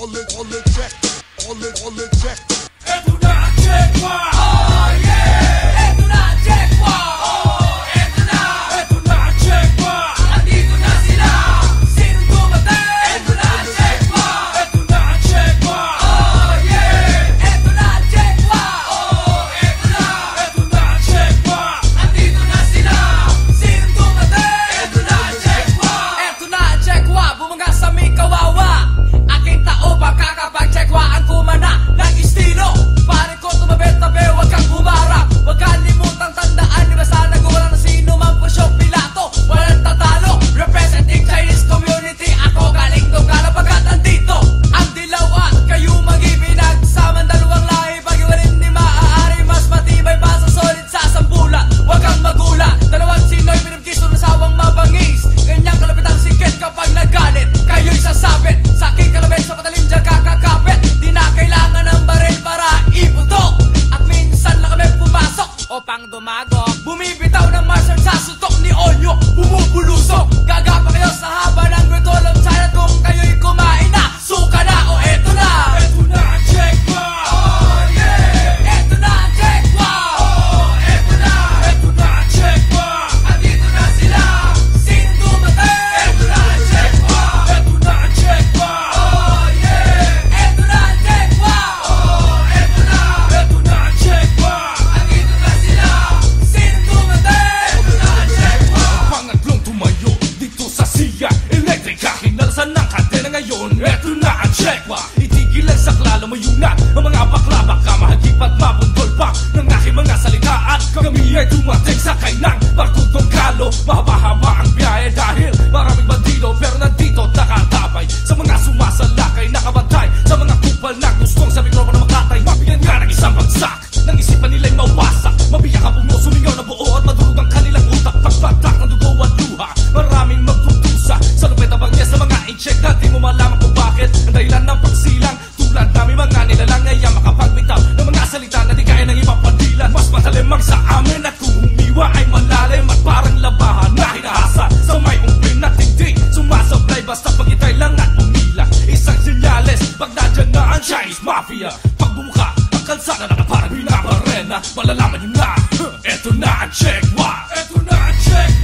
all it, all it check, all it, all it check. And do not check why. Oh yeah. my guard. Check. Wa, itigilan sa klalo mo na Ang mga bakla. Baka mahagipat mabundol pa Ng aking mga salita at kami ay dumating sa kainang Barkutong kalo, mahaba-haba ang biyahe dahil Minsan di mo malaman kung bakit. Ang dahilan ng pagsilang. Tulad namin mga nilalang Ay ang makapagbitaw Ng mga salita na di kaya ng iba pandilan. Mas matalim ang sa amin At kung humiwa ay malalim At parang labahan na hinahasa Sa may umpin na tingting Sumasablay. Basta pagitay lang at umilang Isang sinyales Pag nadyan na ang Chinese Mafia. Pag bumuka ang kalsada na parang binabarena Malalaman nyo na. Eto na ang check Eto na ang check